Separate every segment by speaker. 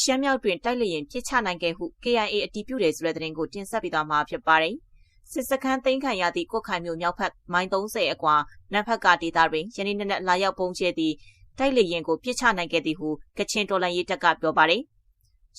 Speaker 1: ရှမ်းမြောက်တွင်တိုက်လျင်ပြစ်ချနိုင်ခဲ့ဟု KIA အတည်ပြုတယ်ဆိုတဲ့သတင်းကိုတင်ဆက်ပေးသွားမှာဖြစ်ပါတယ်။စစ်စခန်းသိမ်းခံရသည့်ကွတ်ခိုင်မြို့မြောက်ဘက်မိုင်30အကွာနတ်ဖက်ကဒေသတွင်ယနေ့နေ့လာရောက်ပုံကျဲသည့်တိုက်လျင်ကိုပြစ်ချနိုင်ခဲ့သည်ဟုကချင်တော်လှန်ရေးတပ်ကပြောပါတယ်။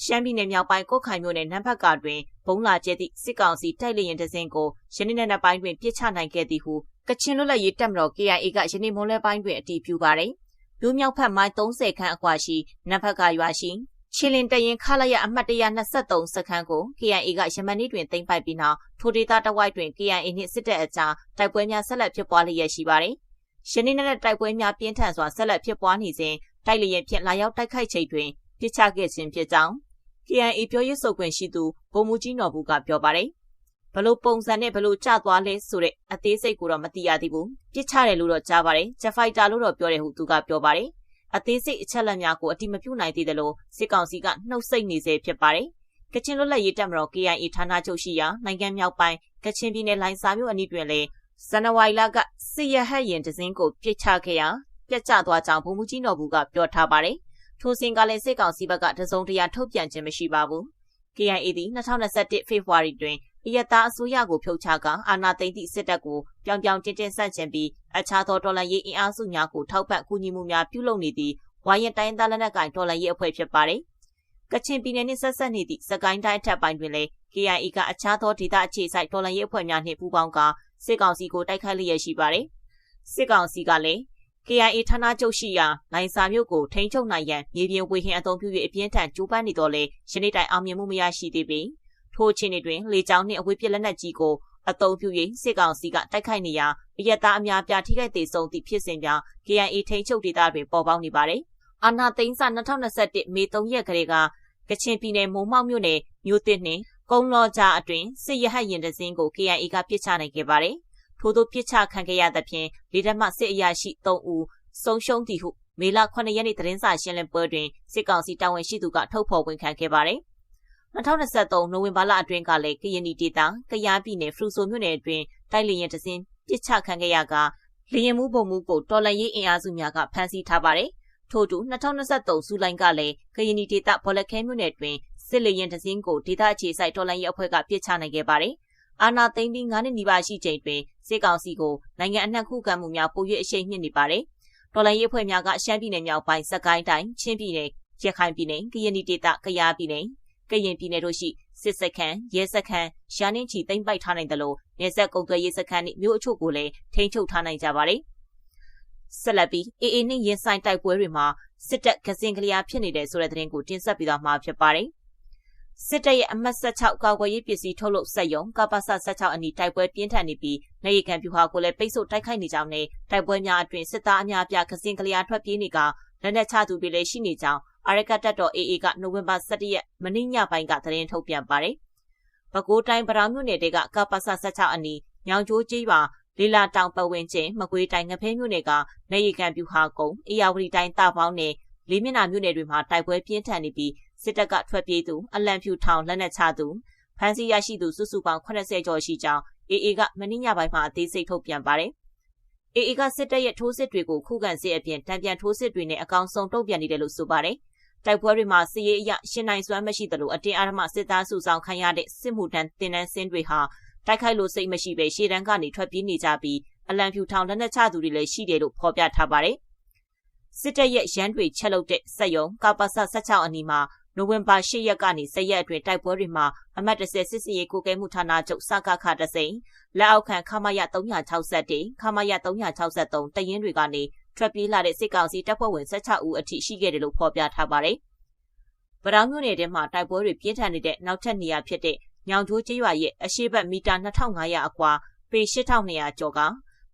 Speaker 1: ရှမ်းပြည်နယ်မြောက်ပိုင်းကွတ်ခိုင်မြို့နယ်နတ်ဖက်ကတွင်ဘုံလာကျဲသည့်စစ်ကောင်စီတိုက်လျင်တစင်းကိုယနေ့နေ့ပိုင်းတွင်ပြစ်ချနိုင်ခဲ့သည်ဟုကချင်လွတ်လပ်ရေးတပ်မတော် KIA ကယနေ့မွန်းလွဲပိုင်းတွင်အတည်ပြုပါတယ်။မြို့မြောက်ဘက်မိုင်30ခန့်အကွာရှိနတ်ဖက်ကရွာရှိချင်းလင်တရင်ခလာရအမှတ်123စခန်းကို KIA ကယမန်နေ့တွင်သိမ်းပိုက်ပြီးနောက်ထိုဒေသတဝိုက်တွင် KIA နှင့်စစ်တပ်အကြားတိုက်ပွဲများဆက်လက်ဖြစ်ပွားလျက်ရှိပါတယ်။ယနေ့နေ့တိုက်ပွဲများပြင်းထန်စွာဆက်လက်ဖြစ်ပွားနေစဉ်တိုက်လျက်ဖြင့်လာရောက်တိုက်ခိုက်ချိန်တွင်ပြစ်ချခဲ့ခြင်းဖြစ်ကြောင်း KIA ပြောရေးဆိုခွင့်ရှိသူဗိုလ်မှူးကြီးနော်ဘူးကပြောပါတယ်။ဘလို့ပုံစံနဲ့ဘလို့ကျသွားလဲဆိုတဲ့အသေးစိတ်ကိုတော့မသိရသေးဘူး။ပြစ်ချတယ်လို့တော့ကြားပါတယ်။ဂျက်ဖိုက်တာလို့တော့ပြောတယ်ဟုသူကပြောပါတယ်။အသေးစိတ်အချက်အလက်များကိုအတိမပြုနိုင်သေးသလိုစစ်ကောင်စီကနှုတ်ဆက်နေစေဖြစ်ပါတယ်။ကချင်လွတ်လပ်ရေးတပ်မတော် KIA ဌာနချုပ်ရှိရာနိုင်ငံမြောက်ပိုင်းကချင်ပြည်နယ်လိုင်စာမြို့အနီးတွင်လည်းဇန်နဝါရီလကစစ်ရဟတ်ရင်တစင်းကိုပြစ်ချခဲ့ရာပြက်ကျသွားကြောင်းဗိုလ်မှူးကြီးနော်ဘူးကပြောထားပါတယ်။ ထိုစဉ်ကလည်းစစ်ကောင်စီဘက်ကတစုံတရာထုတ်ပြန်ခြင်းမရှိပါဘူး။ KIA သည်2021ဖေဖော်ဝါရီတွင်အယက်သားအစိုးရကိုဖြုတ်ချကအာဏာသိမ်းသည့်စစ်တပ်ကိုပြောင်ပြောင်တင်းတင်းဆန့်ကျင်ပြီးအခြားသောတော်လှန်ရေးအင်အားစုများကိုထောက်ပံ့ကူညီမှုများပြုလုပ်နေသည့်ဝိုင်းရတိုင်းသားလက်နက်ကိုင်တော်လှန်ရေးအဖွဲ့ဖြစ်ပါတယ်။ကချင်ပြည်နယ်နှင့်ဆက်ဆက်နေသည့်စကိုင်းတိုင်းထက်ပိုင်းတွင်လည်း KIA ကအခြားသောဒေသအခြေစိုက်တော်လှန်ရေးအဖွဲ့များနှင့်ပူးပေါင်းကာစစ်ကောင်စီကိုတိုက်ခိုက်လျက်ရှိပါတယ်။စစ်ကောင်စီကလည်း KIA ဌာနချုပ်ရှိရာနိုင်စာမြို့ကိုထိန်းချုပ်နိုင်ရန်မြေပြင်ဝေဟင်အုံပြု၍အပြင်းထန်ကြိုးပမ်းနေတော့လေယနေ့တိုင်အောင်မြင်မှုမရရှိသေးပေထိုအခြေအနေတွင်လေကြောင်းနှင့်အဝေးပြလက်နက်ကြီးကိုအသုံးပြု၍စစ်ကောင်စီကတိုက်ခိုက်နေရာအယက်သားအများပြားထိခိုက်သေးဆုံးသည့်ဖြစ်စဉ်များ KIA ထိန်းချုပ်ဒေသတွင်ပေါ်ပေါက်နေပါတယ်။အာနာသိန်းစာ2021မေ3ရက်ကလေးကကချင်ပြည်နယ်မုံမောက်မြို့နယ်မြို့တစ်နှင့်ကုန်းလောကြားအတွင်းစစ်ရဟတ်ရင်တစင်းကို KIA ကပစ်ချနိုင်ခဲ့ပါတယ်။ ထို့သောပစ်ချခံခဲ့ရသဖြင့်လေတပ်မှစစ်အရာရှိ3ဦးဆုံးရှုံးသည်ဟုမေလ9ရက်နေ့သတင်းစာရှင်းလင်းပွဲတွင်စစ်ကောင်စီတာဝန်ရှိသူကထုတ်ဖော်ဝန်ခံခဲ့ပါတယ်။2023နိုဝင်ဘာလအတွင်းကလည်းကရင်နီဒေသကရားပြည်နယ်ဖရူဆိုမြို့နယ်အတွင်းတိုက်လျင်တစင်းပစ်ချခံခဲ့ရကလျင်မှုပုံမှုကိုတော်လန်ရေးအင်အားစုများကဖမ်းဆီးထားပါတယ်။ထို့တူ2023ဇူလိုင်ကလည်းကရင်နီဒေသဘော်လခဲမြို့နယ်တွင်စစ်လေရင်တစင်းကိုဒေသအခြေစိုက်တော်လိုင်းရေးအဖွဲ့ကပြစ်ချနိုင်ခဲ့ပါတယ်။အာနာသိန်းပြီး9နှစ်နီးပါးရှိချိန်တွင် စစ်ကောင်စီကိုနိုင်ငံအနှံ့ခုခံမှုများပို၍အရှိန်မြင့်နေပါတယ်။တော်လိုင်းရေးအဖွဲ့များကရှမ်းပြည်နယ်မြောက်ပိုင်းစကိုင်းတိုင်းချင်းပြည်နယ်ရခိုင်ပြည်နယ်ကရင်နီဒေသကယားပြည်နယ်ကရင်ပြည်နယ်တို့ရှိစစ်စခန်းရဲစခန်းရှားနှင်းချီသိမ့်ပိုက်ထားနိုင်တယ်လို့နေဆက်ကုံသွဲရေးစခန်းနှင့်မြို့အချို့ကိုလည်းထိန်းချုပ်ထားနိုင်ကြပါတယ်။ဆက်လက်ပြီးအေအေနှင့်ရင်ဆိုင်တိုက်ပွဲတွေမှာစစ်တပ်ကစင်ကလျာဖြစ်နေတဲ့ဆိုတဲ့သတင်းကိုတင်ဆက်ပေးသွားမှာဖြစ်ပါတယ်။ စစ်တပ်ရဲ့အမှတ်16ကာကွယ်ရေးပစ္စည်းထုတ်လုပ်စက်ရုံကပ္ပစ16အနီးတိုက်ပွဲပြင်းထန်နေပြီးနေရီကန်ပြူဟာကိုလည်းပိတ်ဆို့တိုက်ခိုက်နေကြောင်းနဲ့တိုက်ပွဲများအတွင်စစ်သားအများပြကစင်ကလျာထွက်ပြေးနေကလက်နက်ချသူတွေလည်းရှိနေကြောင်းအာရကတက်တော် AA ကနိုဝင်ဘာ17ရက်မနေ့ညပိုင်းကသတင်းထုတ်ပြန်ပါတယ်။ပဲခူးတိုင်းဗရောင်းမြို့နယ်ကကပ္ပစ16အနီးညောင်ကျိုးကြီးပါလေလာတောင်ပဝင်းကျင်းမကွေးတိုင်းငဖဲမြို့နယ်ကနေရီကန်ပြူဟာကုန်းအေယာဝတီတိုင်းတာပေါင်းနဲ့ လေးမျက်နှာမြို့နယ်တွေမှာတိုက်ပွဲပြင်းထန်နေပြီးစစ်တပ်ကထွက်ပြေးသူအလံဖြူထောင်လက်နက်ချသူဖမ်းဆီးရရှိသူစုစုပေါင်း80ကျော်ရှိကြောင်းအေအေကမင်းညပိုင်းမှာအသေးစိတ်ထုတ်ပြန်ပါတယ်။အေအေကစစ်တပ်ရဲ့ထိုးစစ်တွေကိုခုခံစစ်အပြင်တံပြန်ထိုးစစ်တွေနဲ့အကောင်ဆုံးတုံ့ပြန်နေတယ်လို့ဆိုပါတယ်။တိုက်ပွဲတွေမှာစစ်ရေးအရရှင်နိုင်စွမ်းမရှိသလိုအတင်းအဓမ္မစစ်သားစုဆောင်ခံရတဲ့စစ်မှုထမ်းတင်နန်းစင်းတွေဟာတိုက်ခိုက်လို့စိတ်မရှိပဲရှေ့တန်းကနေထွက်ပြေးနေကြပြီးအလံဖြူထောင်လက်နက်ချသူတွေလည်းရှိတယ်လို့ဖော်ပြထားပါတယ်။ စစ်တပ်ရဲ့ရန်တွေချက်လုပ်တဲ့စက်ယုံကပ္ပစ16အနီးမှာနိုဝင်ဘာ10ရက်ကနေ10ရက်အတွင်းတိုက်ပွဲတွေမှာအမတ်30စစ်စီရေးကိုကဲမှုဌာနချုပ်စကခတစိန်လက်အောက်ခံခမရ361ခမရ363တရင်တွေကနေထွက်ပြေးလာတဲ့စစ်ကောင်စီတပ်ဖွဲ့ဝင်16ဦးအထိရှိခဲ့တယ်လို့ဖော်ပြထားပါတယ်။ဗရောင်းမြို့နယ်ထဲမှာတိုက်ပွဲတွေပြင်းထန်နေတဲ့နောက်ထပ်နေရာဖြစ်တဲ့ညောင်ကျိုးကျေးရွာရဲ့အရှိတ်မီတာ2500အကွာပေ8200ကျော်က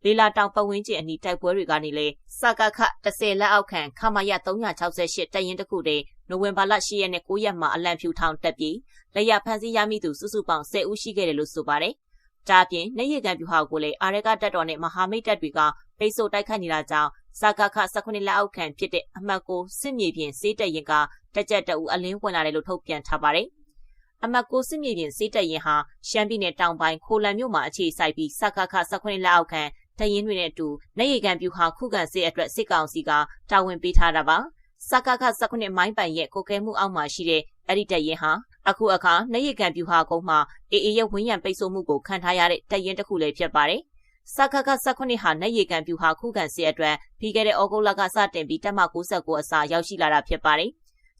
Speaker 1: လေလာတောင်ပတ်ဝန်းကျင်အနီးတိုက်ပွဲတွေကနေလေစကခ10လက်အောက်ခံခမရ368တရင်တခုတည်းနိုဝင်ဘာလ10ရက်နဲ့9ရက်မှာအလံဖြူထောင်တက်ပြီးလက်ရဖန်စီရမိသူစုစုပေါင်း10ဦးရှိခဲ့တယ်လို့ဆိုပါတယ်။ဒါပြင်နေရကန်ပြူဟာကိုလည်းအာရကတက်တော်နဲ့မဟာမိတ်တပ်တွေကပိတ်ဆို့တိုက်ခိုက်နေတာကြောင့်စကခ19လက်အောက်ခံဖြစ်တဲ့အမှတ်ကိုစစ်မြေပြင်စေးတက်ရင်ကတက်ကြက်တအူအလင်းဝင်လာတယ်လို့ထုတ်ပြန်ထားပါတယ်။အမတ်ကိုစစ်မြေပြင်စေးတက်ရင်ဟာရှမ်းပြည်နယ်တောင်ပိုင်းခိုလန်မြို့မှာအခြေစိုက်ပြီးစကခ19လက်အောက်ခံ တရင်တွေနဲ့အတူနေရီကန်ပြူဟာခုခံစစ်အတွက်စစ်ကောင်စီကတာဝန်ပေးထားတာပါစကခ19မိုင်းပိုင်ရဲ့ကိုကဲမှုအောက်မှာရှိတဲ့အဲ့ဒီတရင်ဟာအခုအခါနေရီကန်ပြူဟာကုန်းမှာအေအေရဲ့ဝင်းရံပိတ်ဆို့မှုကိုခံထားရတဲ့တရင်တစ်ခုလည်းဖြစ်ပါတယ်စကခ19ဟာနေရီကန်ပြူဟာခုခံစစ်အတွက်ပြီးခဲ့တဲ့ဩဂုတ်လကစတင်ပြီးတက်မ69အစာရောက်ရှိလာတာဖြစ်ပါတယ်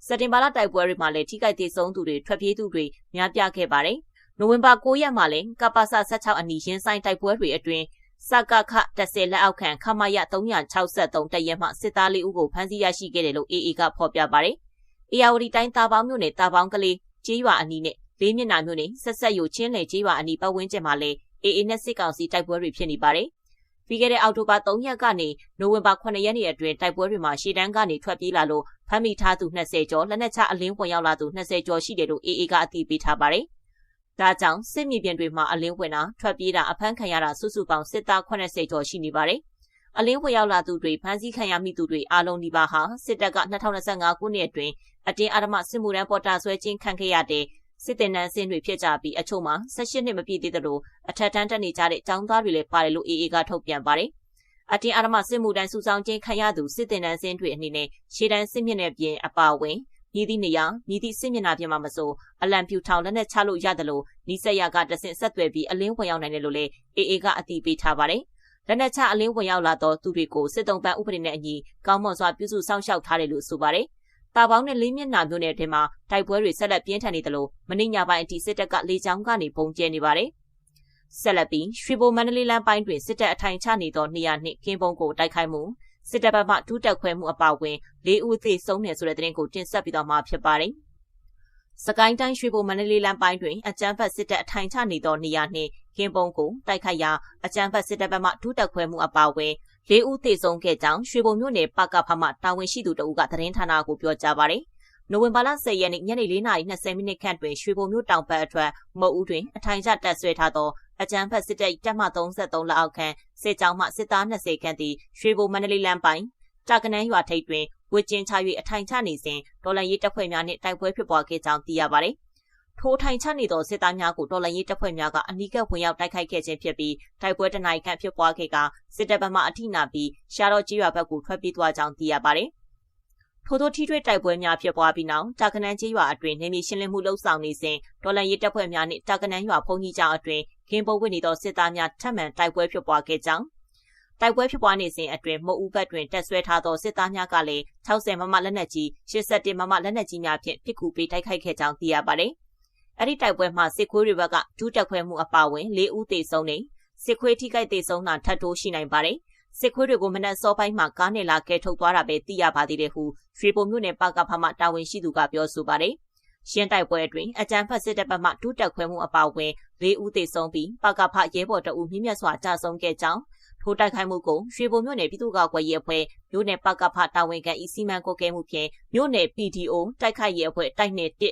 Speaker 1: စက်တင်ဘာလတိုက်ပွဲတွေမှာလည်းထိခိုက်ဒေဆုံးသူတွေထွက်ပြေးသူတွေများပြားခဲ့ပါတယ်။နိုဝင်ဘာ9ရက်မှာလည်းကပ္ပစ16အနီရင်ဆိုင်တိုက်ပွဲတွေအတွင်း စကခ10လက်အောက်ခံခမရ363တရက်မှစစ်သားလေးဦးကိုဖမ်းဆီးရရှိခဲ့တယ်လို့ AA ကဖော်ပြပါတယ်။အေယာဝတီတိုင်းတာပေါင်းမြို့နယ်တာပေါင်းကလေးကျေးရွာအနီးနဲ့လေးမျက်နှာမြို့နယ်ဆက်ဆက်ယူချင်းလယ်ကျေးရွာအနီးပတ်ဝန်းကျင်မှာလည်း AA နဲ့စစ်ကောင်စီတိုက်ပွဲတွေဖြစ်နေပါတယ်။ပြီးခဲ့တဲ့အောက်တိုဘာ3ရက်ကနေနိုဝင်ဘာ9ရက်နေ့အတွင်းတိုက်ပွဲတွေမှာရှေ့တန်းကနေထွက်ပြေးလာလို့ဖမ်းမိထားသူ20ကျော်လက်နက်ချအလင်းဝင်ရောက်လာသူ20ကျော်ရှိတယ်လို့ AA ကအတည်ပြုထားပါတယ်။ ဒါကြောင့်စစ်မြေပြင်တွေမှာအလင်းဝင်တာထွက်ပြေးတာအဖမ်းခံရတာစုစုပေါင်းစစ်သား80ကျော်ရှိနေပါတယ်။အလင်းဝင်ရောက်လာသူတွေဖမ်းဆီးခံရမိသူတွေအလုံးဒီပါဟာစစ်တပ်က2025ခုနှစ်အတွင်းအတင်းအဓမ္မစစ်မှုရန်ပေါ်တာဆွဲခြင်းခံခဲ့ရတဲ့စစ်တင်နန်းစင်းတွေဖြစ်ကြပြီးအချို့မှာ18နှစ်မပြည့်သေးသလိုအထက်တန်းတက်နေကြတဲ့ចောင်းသားတွေလည်းပါတယ်လို့ AA ကထုတ်ပြန်ပါတယ်။အတင်းအဓမ္မစစ်မှုတန်းစုဆောင်ခြင်းခံရသူစစ်တင်နန်းစင်းတွေအနေနဲ့ရှေ့တန်းစစ်မျက်နှာပြင်အပါဝင် မြည်သည့်နေရာမြည်သည့်စစ်မျက်နှာပြင်မှာမဆိုအလံပြူထောင်လက်နဲ့ချလို့ရတယ်လို့နီးစက်ရကတဆင့်ဆက်သွယ်ပြီးအလင်းဝင်ရောက်နိုင်တယ်လို့လည်း AA ကအတည်ပြုထားပါတယ်။လက်နက်ချအလင်းဝင်ရောက်လာသောသူတွေကိုစစ်တုံးပန်းဥပဒေနဲ့အညီကောင်းမွန်စွာပြုစုစောင့်ရှောက်ထားတယ်လို့ဆိုပါတယ်။တာပေါင်းနဲ့လေးမျက်နှာမျိုးနယ်ထဲမှာတိုက်ပွဲတွေဆက်လက်ပြင်းထန်နေတယ်လို့မနေ့ညပိုင်းအထိစစ်တပ်ကလေကြောင်းကနေပုံကျဲနေပါတယ်။ဆက်လက်ပြီးရွှေဘိုမန္တလေးလမ်းပိုင်းတွင်စစ်တပ်အထိုင်ချနေသောနေရာနှင့်ကင်းပုံကိုတိုက်ခိုက်မှု စစ်တပ်ဘက်မှဒုတက်ခွဲမှုအပါအဝင်၄ဦးသေဆုံးတယ်ဆိုတဲ့သတင်းကိုတင်ဆက်ပြီးတော့မှာဖြစ်ပါတယ်။စကိုင်းတိုင်းရွှေဘိုမန္တလေးလမ်းပိုင်းတွင်အကြမ်းဖက်စစ်တပ်အထိုင်ချနေသောနေရာနှင့်ကင်းပုံကိုတိုက်ခိုက်ရာအကြမ်းဖက်စစ်တပ်ဘက်မှဒုတက်ခွဲမှုအပါအဝင်လေးဦးသေဆုံးခဲ့ကြောင်းရွှေဘုံမြို့နယ်ပကဖမှတာဝန်ရှိသူတဦးကသတင်းဌာနကိုပြောကြားပါတယ်။နိုဝင်ဘာလ10ရက်နေ့ညနေ4:20မိနစ်ခန့်တွင်ရွှေဘုံမြို့တောင်ဘက်အထွက်မုတ်ဦးတွင်အထိုင်ကျတပ်ဆွဲထားသော အကြမ်းဖက်စစ်တပ်တပ်မ33လက်အောက်ခံစစ်ကြောင်းမှစစ်သား20ခန့်သည်ရွှေဘုံမန္တလေးလမ်းပိုင်းတာကနန်းရွာထိပ်တွင်ဝစ်ကျင်းချ၍အထိုင်ချနေစဉ်ဒေါ်လာရေးတပ်ဖွဲ့များနှင့်တိုက်ပွဲဖြစ်ပွားခဲ့ကြောင်းသိရပါတယ်။ထိုထိုင်ချနေသောစစ်သားများကိုတော်လှန်ရေးတပ်ဖွဲ့များကအနီးကပ်ဝင်ရောက်တိုက်ခိုက်ခဲ့ခြင်းဖြစ်ပြီးတိုက်ပွဲတနိုင်ခန့်ဖြစ်ပွားခဲ့ကစစ်တပ်ဘက်မှအထိနာပြီးရှားတော့ကြီးရွာဘက်ကိုထွက်ပြေးသွားကြောင်းသိရပါတယ်။ထို့သောထိတွေ့တိုက်ပွဲများဖြစ်ပွားပြီးနောက်တာကနန်းကြီးရွာအတွင်းနေမီရှင်းလင်းမှုလှုပ်ဆောင်နေစဉ်ဒေါ်လန်ရေးတပ်ဖွဲ့များနှင့်တာကနန်းရွာဖုန်ကြီးကျောင်းအတွင်း ခင်းပုံဝစ်နေသောစစ်သားများထပ်မံတိုက်ပွဲဖြစ်ပွားခဲ့ကြောင်းတိုက်ပွဲဖြစ်ပွားနေစဉ်အတွင်းမုတ်ဦးဘက်တွင်တက်ဆွဲထားသောစစ်သားများကလည်း60မမလက်နက်ကြီး81မမလက်နက်ကြီးများဖြင့်ပစ်ကူပေးတိုက်ခိုက်ခဲ့ကြောင်းသိရပါတယ်။အဲ့ဒီတိုက်ပွဲမှာစစ်ခွေးတွေဘက်ကဒူးတက်ခွဲမှုအပါအဝင်၄ဦးသေဆုံးနေစစ်ခွေးထိခိုက်သေဆုံးတာထပ်တိုးရှိနိုင်ပါတယ်စစ်ခွေးတွေကိုမနက်စောပိုင်းမှာကားနဲ့လာကဲထုတ်သွားတာပဲသိရပါသေးတယ်ဟုရွှေပုံမြို့နယ်ပကဖမှတာဝန်ရှိသူကပြောဆိုပါတယ် ရှင်းတိုက်ပွဲအတွင်းအကြမ်းဖက်စစ်တပ်ဘက်မှဒူးတက်ခွဲမှုအပါအဝင်၄ဦးသေဆုံးပြီးပကဖရဲဘော်တအူမြင့်မြတ်စွာကြာဆုံးခဲ့ကြောင်းထိုတိုက်ခိုက်မှုကိုရွှေဘုံမြို့နယ်ပြည်သူ့ကာကွယ်ရေးအဖွဲ့မြို့နယ်ပကဖတာဝန်ခံဤစီမံကွပ်ကဲမှုဖြင့်မြို့နယ် PDO တိုက်ခိုက်ရေးအဖွဲ့တိုက်နယ်1 2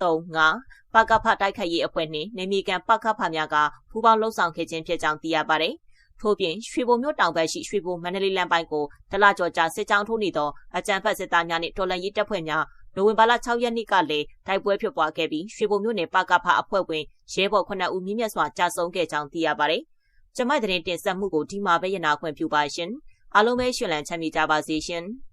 Speaker 1: 3 5ပကဖတိုက်ခိုက်ရေးအဖွဲ့နှင့်နေမီကန်ပကဖများကပူးပေါင်းလှုပ်ဆောင်ခဲ့ခြင်းဖြစ်ကြောင်းသိရပါတယ်။ထို့ပြင်ရွှေဘုံမြို့တောင်ဘက်ရှိရွှေဘုံမန္တလေးလမ်းပိုင်းကိုတလကျော်ကြာစစ်ကြောင်းထိုးနေသောအကြမ်းဖက်စစ်သားများနှင့်တော်လှန်ရေးတပ်ဖွဲ့များ နိုဝင်ဘာလ6ရက်နေ့ကလည်းတိုက်ပွဲဖြစ်ပွားခဲ့ပြီးရွှေဘုံမြို့နယ်ပကဖအဖွဲ့ဝင်ရဲဘော်9ဦးမြင့်မြတ်စွာကြာဆုံးခဲ့ကြောင်းသိရပါတယ်။ကျမတဲ့တင်ဆက်မှုကိုဒီမှာပဲရနာခွင့်ပြုပါရှင်အားလုံးပဲရှင်လန်းချမ်းမြေကြပါစေရှင်။